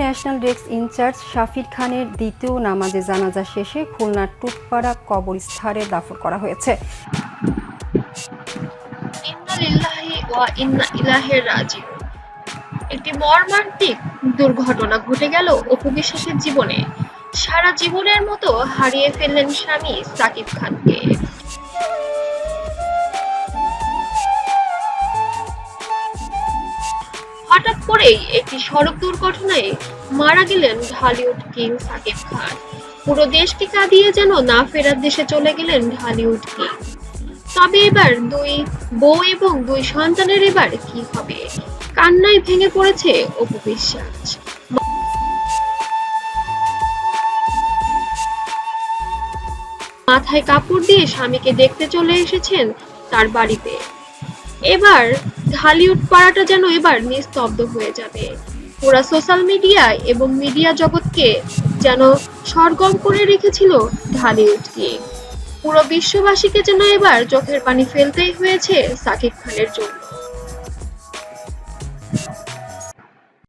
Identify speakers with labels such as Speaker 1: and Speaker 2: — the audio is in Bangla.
Speaker 1: ন্যাশনাল ডেস্ক ইনচার্জ শাফির খানের দ্বিতীয় নামাজে জানাজা শেষে খুলনার টুকপাড়া কবরস্থানে দাফন করা হয়েছে।
Speaker 2: একটি মর্মান্তিক দুর্ঘটনা ঘটে গেল অপু বিশ্বাসের জীবনে। সারা জীবনের মতো হারিয়ে ফেললেন স্বামী সাকিব খানকে। হঠাৎ করেই একটি সড়ক দুর্ঘটনায় মারা গেলেন ঢালিউড কিং সাকিব খান। পুরো দেশকে কাঁদিয়ে যেন না ফেরার দেশে চলে গেলেন ঢালিউড কিং। তবে এবার দুই বউ এবং দুই সন্তানের এবার কি হবে? কান্নায় ভেঙে পড়েছে অপু বিশ্বাস। মাথায় কাপড় দিয়ে স্বামীকে দেখতে চলে এসেছেন তার বাড়িতে। এবার ঢালিউড পাড়াটা যেন এবার নিস্তব্ধ হয়ে যাবে। ওরা সোশ্যাল মিডিয়া এবং মিডিয়া জগৎকে যেন সরগম করে রেখেছিল ঢালিউডকে পুরো বিশ্ববাসীকে যেন এবার চোখের পানি ফেলতেই হয়েছে সাকিব খানের জন্য।